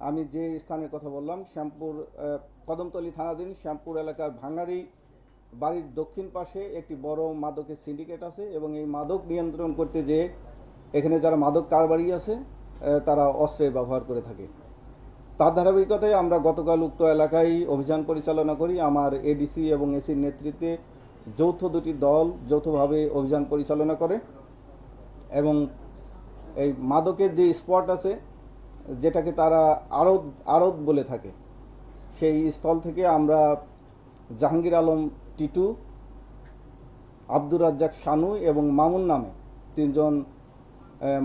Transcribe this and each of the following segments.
আমি যে স্থানের কথা বললাম, শ্যামপুর কদমতলী থানাধীন শ্যামপুর এলাকার ভাঙারি বাড়ির দক্ষিণ পাশে একটি বড় মাদকের সিন্ডিকেট আছে এবং এই মাদক নিয়ন্ত্রণ করতে যে এখানে যারা মাদক কারবারি আছে তারা অস্ত্রের ব্যবহার করে থাকে। তার ধারাবাহিকতায় আমরা গতকাল উক্ত এলাকায় অভিযান পরিচালনা করি। আমার এডিসি এবং এসির নেতৃত্বে যৌথ দুটি দল যৌথভাবে অভিযান পরিচালনা করে এবং এই মাদকের যে স্পট আছে যেটাকে তারা আড়ত আড়ত বলে থাকে। সেই স্থল থেকে আমরা জাহাঙ্গীর আলম টিটু, আব্দুর রাজ্জাক শানু এবং মামুন নামে তিনজন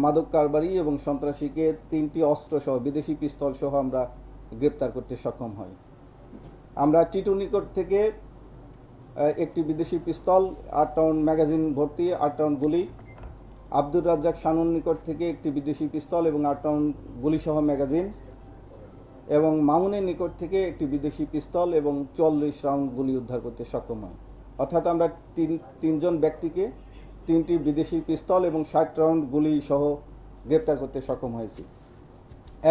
মাদক কারবারি এবং সন্ত্রাসীকে তিনটি অস্ত্রসহ, বিদেশি পিস্তল সহ আমরা গ্রেপ্তার করতে সক্ষম হই। আমরা টিটু নিকট থেকে একটি বিদেশি পিস্তল, আট টাউন ম্যাগাজিন ভর্তি, আট টাউন গুলি আব্দুর রাজ্জাক শানুর নিকট থেকে একটি বিদেশি পিস্তল এবং আট রাউন্ড গুলিসহ ম্যাগাজিন এবং মামুনের নিকট থেকে একটি বিদেশি পিস্তল এবং চল্লিশ রাউন্ড গুলি উদ্ধার করতে সক্ষম হয়। অর্থাৎ আমরা তিন তিনজন ব্যক্তিকে তিনটি বিদেশি পিস্তল এবং ষাট রাউন্ড গুলি সহ গ্রেপ্তার করতে সক্ষম হয়েছি।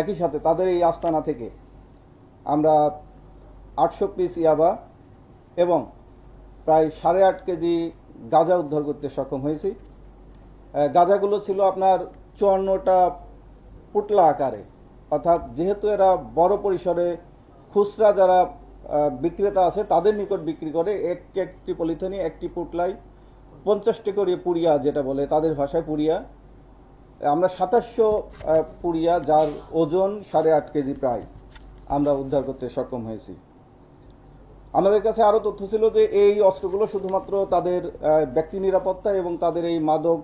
একই সাথে তাদের এই আস্তানা থেকে আমরা আটশো পিস ইয়াবা এবং প্রায় সাড়ে আট কেজি গাঁজা উদ্ধার করতে সক্ষম হয়েছি। গাঁজাগুলো ছিল আপনার চুয়ান্নটা পুটলা আকারে। অর্থাৎ যেহেতু এরা বড় পরিসরে খুচরা যারা বিক্রেতা আছে, তাদের নিকট বিক্রি করে, এক একটি পলিথিনে একটি পুটলাই পঞ্চাশটি করে পুরিয়া যেটা বলে, তাদের ভাষায় পুরিয়া আমরা সাতাশশো পুরিয়া যার ওজন সাড়ে আট কেজি প্রায়, আমরা উদ্ধার করতে সক্ষম হয়েছি। আমাদের কাছে আরও তথ্য ছিল যে এই অস্ত্রগুলো শুধুমাত্র তাদের ব্যক্তি নিরাপত্তা এবং তাদের এই মাদক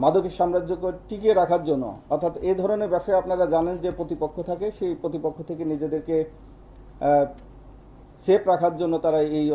মাদকের সাম্রাজ্যকে টিকিয়ে রাখার জন্য। অর্থাৎ এ ধরনের ব্যবসায় আপনারা জানেন যে প্রতিপক্ষ থাকে, সেই প্রতিপক্ষ থেকে নিজেদেরকে সেফ রাখার জন্য তারা এই